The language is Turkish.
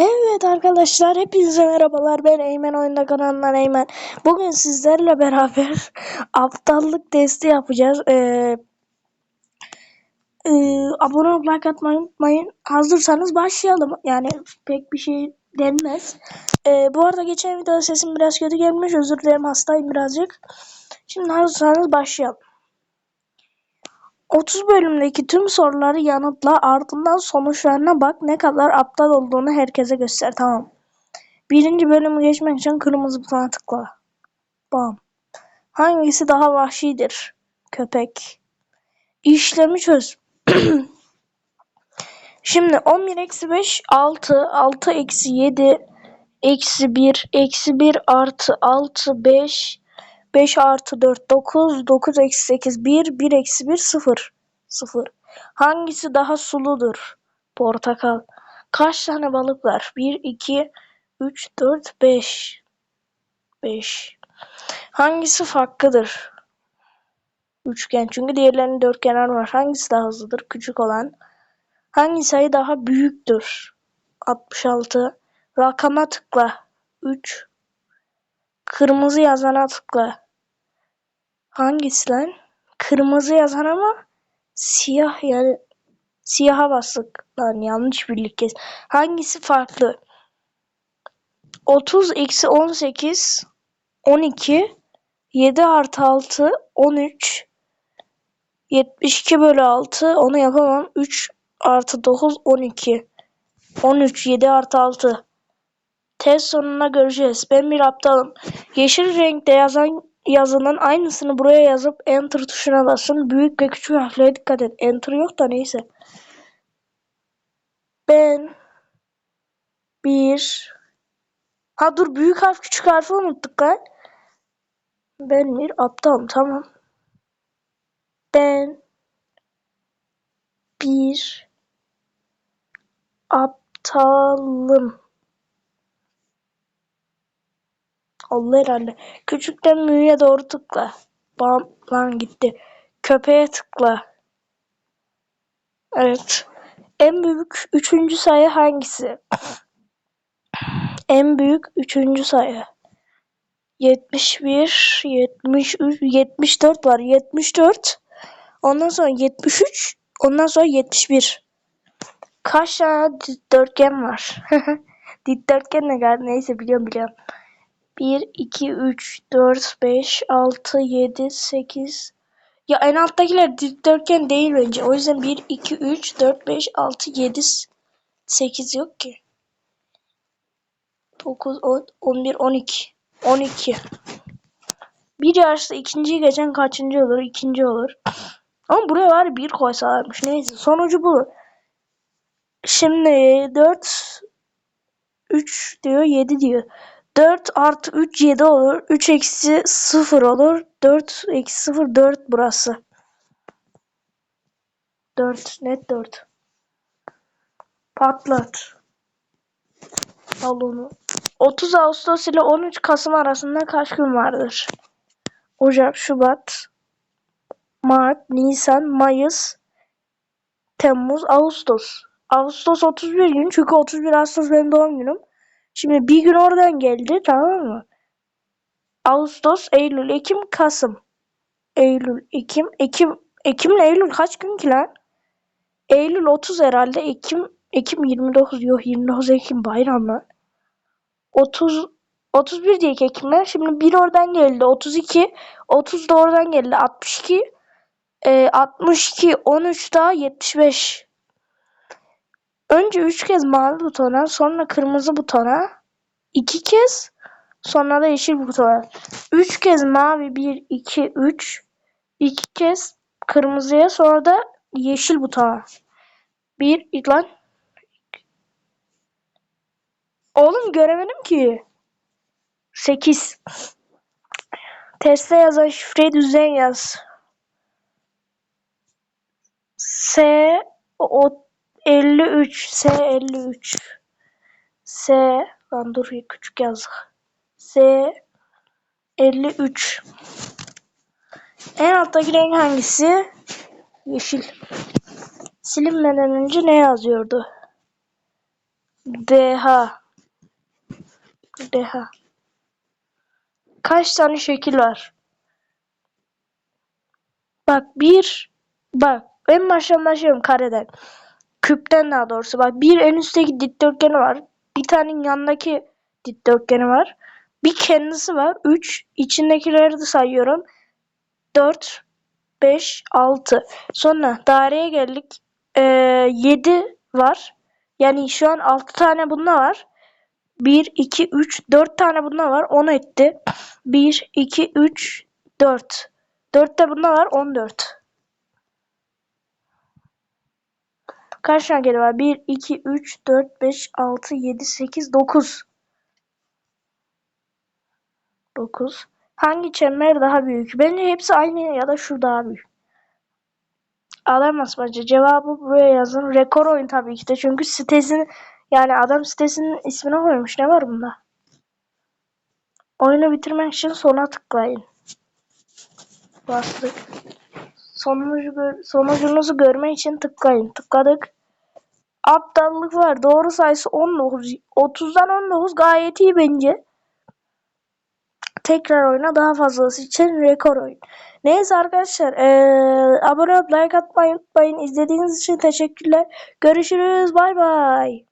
Evet arkadaşlar hepinize merhabalar ben Eymen Oyunda kanalından Eymen. Bugün sizlerle beraber aptallık testi yapacağız. Ee, e, abone olup like atmayı unutmayın. Hazırsanız başlayalım. Yani pek bir şey denmez. Ee, bu arada geçen videoda sesim biraz kötü gelmiş. Özür dilerim hastayım birazcık. Şimdi hazırsanız başlayalım. 30 bölümdeki tüm soruları yanıtla ardından sonuçlarına bak ne kadar aptal olduğunu herkese göster tamam. Birinci bölümü geçmek için kırmızı butona tıkla. Bam. Hangisi daha vahşidir? Köpek. İşlemi çöz. Şimdi 11 eksi 5 6 6 eksi 7 eksi 1 eksi 1 artı 6 5 5 artı 4 9 9 eksi 8 1 1 eksi 1 0 0 Hangisi daha suludur? Portakal. Kaç tane balık var? 1 2 3 4 5 5 Hangisi farklıdır? Üçgen. Çünkü diğerlerinin dört kenar var. Hangisi daha hızlıdır? Küçük olan. Hangi sayı daha büyüktür? 66. Rakama tıkla. 3. Kırmızı yazana tıkla. Hangisi lan? Kırmızı yazan ama siyah yani siyaha bastık. Lan yanlış birlik kez. Hangisi farklı? 30 eksi 18 12 7 artı 6 13 72 bölü 6 onu yapamam. 3 artı 9 12 13 7 artı 6 Test sonuna göreceğiz. Ben bir aptalım. Yeşil renkte yazan yazının aynısını buraya yazıp enter tuşuna basın. Büyük ve küçük harflere dikkat et. Enter yok da neyse. Ben bir Ha dur büyük harf küçük harfi unuttuk lan. Ben bir aptalım tamam. Ben bir aptalım. Allah herhalde. Küçükten büyüğe doğru tıkla. Bam lan gitti. Köpeğe tıkla. Evet. En büyük üçüncü sayı hangisi? En büyük üçüncü sayı. 71, 73, 74 var. 74. Ondan sonra 73. Ondan sonra 71. Kaç tane dikdörtgen var? dikdörtgen ne kadar? Neyse biliyorum biliyorum. 1, 2, 3, 4, 5, 6, 7, 8. Ya en alttakiler dikdörtgen değil bence. O yüzden 1, 2, 3, 4, 5, 6, 7, 8 yok ki. 9, 10, 11, 12. 12. Bir yarışta ikinciyi geçen kaçıncı olur? İkinci olur. Ama buraya var bir koysalarmış. Neyse sonucu bu. Şimdi 4 3 diyor 7 diyor. 4 artı 3 7 olur. 3 eksi 0 olur. 4 eksi 0 4 burası. 4 net 4. Patlat. Al onu. 30 Ağustos ile 13 Kasım arasında kaç gün vardır? Ocak, Şubat, Mart, Nisan, Mayıs, Temmuz, Ağustos. Ağustos 31 gün çünkü 31 Ağustos benim doğum günüm. Şimdi bir gün oradan geldi tamam mı? Ağustos, Eylül, Ekim, Kasım. Eylül, Ekim, Ekim, Ekim ile Eylül kaç gün ki lan? Eylül 30 herhalde. Ekim, Ekim 29 yok 29 Ekim bayram lan. 30 31 diye Ekim'e. Şimdi bir oradan geldi. 32. 30 da oradan geldi. 62. E, 62. 13 daha 75. Önce 3 kez mavi butona, sonra kırmızı butona, 2 kez, sonra da yeşil butona. 3 kez mavi 1 2 3, 2 kez kırmızıya, sonra da yeşil butona. 1 ilk lan. Oğlum göremedim ki. 8. Teste yazan şifreyi düzen yaz. S o 53 S 53 S lan dur küçük yazdık. S 53 En alttaki renk hangisi? Yeşil. Silinmeden önce ne yazıyordu? Deha. Deha. Kaç tane şekil var? Bak bir. Bak en baştan başlıyorum kareden. Küpten daha doğrusu. Bak bir en üstteki dikdörtgeni var. Bir tane yanındaki dikdörtgeni var. Bir kendisi var. 3. içindekileri de sayıyorum. 4, 5, 6. Sonra daireye geldik. Ee, 7 var. Yani şu an 6 tane bunda var. 1, 2, 3, 4 tane bunda var. 10 etti. 1, 2, 3, 4. 4 de bunda var. 14. Kaç tane kedi var? 1, 2, 3, 4, 5, 6, 7, 8, 9. 9. Hangi çember daha büyük? Bence hepsi aynı ya da şu daha büyük. Alamaz bence. Cevabı buraya yazın. Rekor oyun tabii ki de. Çünkü sitesini yani adam sitesinin ismini koymuş. Ne var bunda? Oyunu bitirmek için sona tıklayın. Bastık. Sonucu gör- sonucunuzu görmek için tıklayın. Tıkladık. Aptallık var. Doğru sayısı 19. 30'dan 19 gayet iyi bence. Tekrar oyna daha fazlası için rekor oyun. Neyse arkadaşlar eee abone olup like atmayı unutmayın. İzlediğiniz için teşekkürler. Görüşürüz. Bay bay.